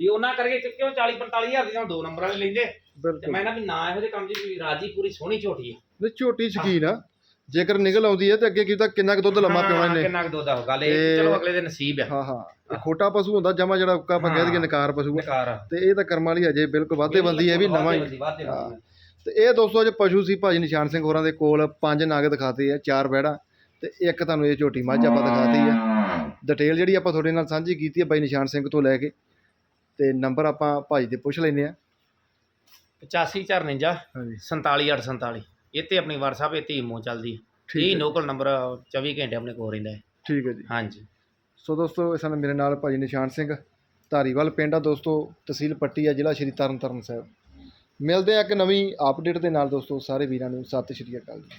ਵੀ ਉਹਨਾਂ ਕਰਕੇ ਕਿਉਂ 40 45000 ਦੀ ਜਾਂ ਦੋ ਨੰਬਰ ਵਾਲੇ ਲੈਂਦੇ। ਤੇ ਬਿਲਕੁਲ। ਮੈਂ ਨਾ ਵੀ ਨਾ ਇਹੋ ਜਿਹੇ ਕੰਮ ਵੀ ਰਾਜੀ ਪੂਰੀ ਸੋਹਣੀ ਝੋਟੀ ਹੈ ਨਹੀਂ ਝੋਟੀ ਸ਼ਕੀਨ ਆ। ਜੇਕਰ ਨਿਕਲ ਆਉਂਦੀ ਹੈ ਤੇ ਅੱਗੇ ਕੀ ਤਾਂ ਕਿੰਨਾ ਕੁ ਦੁੱਧ ਲੰਮਾ ਪਿਉਣਾ ਇਹਨੇ? ਕਿੰਨਾ ਕੁ ਦੁੱਧ ਆ ਗੱਲ ਇਹ ਤੇ- ਚਲੋ ਅਗਲੇ ਦੇ ਨਸੀਬ ਆ। ਹਾਂ ਹਾਂ। ਇਹ ਖੋਟਾ ਪਸ਼ੂ ਹੁੰਦਾ ਜਮਾ ਜਿਹੜਾ ਉੱਕਾ ਆਪਾਂ ਕਹਿ ਦਈਏ। ਨਕਾਰ ਪਸ਼ੂ ਆ। ਨਕਾਰ ਤੇ ਇਹ ਤਾਂ ਕਰਮ ਵਾਲੀ ਅਜੇ ਬਿਲਕੁਲ ਵਾਧੇ ਬੰਦੀ ਹੈ ਵੀ ਨਵਾਂ ਹੀ। ਵਾਧੇ ਬੰਦੀ। ਤੇ ਇਹ ਦੋਸਤੋ ਜੇ ਪਸ਼ੂ ਸੀ ਭਾਜੀ ਨਿਸ਼ਾਨ ਸਿੰਘ ਹੋਰਾਂ ਦੇ ਕੋਲ ਪੰਜ ਨਗ ਦਿਖਾਤੇ ਆ ਚਾਰ ਬੈੜਾ। ਤੇ ਇੱਕ ਤੁਹਾਨੂੰ ਇਹ ਝੋਟੀ ਮੱਝ ਆਪਾਂ ਦਿਖਾਤੀ ਆ। ਡਿਟੇਲ ਜਿਹੜੀ ਆਪਾਂ ਤੁਹਾਡੇ ਨਾਲ ਸਾਂਝੀ ਕੀਤੀ ਹੈ ਬਾਈ ਨਿਸ਼ਾਨ ਸਿੰਘ ਤੋਂ ਲੈ ਕੇ। ਤੇ ਨੰਬਰ ਆਪਾਂ ਭਾਜੀ ਦੇ ਪੁੱਛ ਲੈਨੇ ਆ। 8549 ਹਾਂਜੀ। 47847 ਇਹ ਤੇ ਆਪਣੀ WhatsApp ਇਹ ਤੇ ਈਮੋ ਚੱਲਦੀ ਹੈ ਠੀਕ ਇਹ ਹੈ ਨੋਕਲ ਨੰਬਰ 24 ਘੰਟੇ ਆਪਣੇ ਕੋਲ ਰਹਿੰਦਾ ਹੈ। ਠੀਕ ਹੈ ਜੀ। ਹਾਂਜੀ। ਸੋ ਦੋਸਤੋ ਇਸ ਨਾਲ ਮੇਰੇ ਨਾਲ ਭਾਜੀ ਨਿਸ਼ਾਨ ਸਿੰਘ ਧਾਰੀਵਾਲ ਪਿੰਡ ਆ ਦੋਸਤੋ ਤਹਿਸੀਲ ਪੱਟੀ ਆ ਜ਼ਿਲ੍ਹਾ ਸ਼੍ਰੀ ਤਰਨਤਾਰਨ ਸਾਹਿਬ। ਮਿਲਦੇ ਆ ਇੱਕ ਨਵੀਂ ਅਪਡੇਟ ਦੇ ਨਾਲ ਦੋਸਤੋ ਸਾਰੇ ਵੀਰਾਂ ਨੂੰ ਸਤਿ ਸ਼੍ਰੀ ਅਕਾਲ ਜੀ।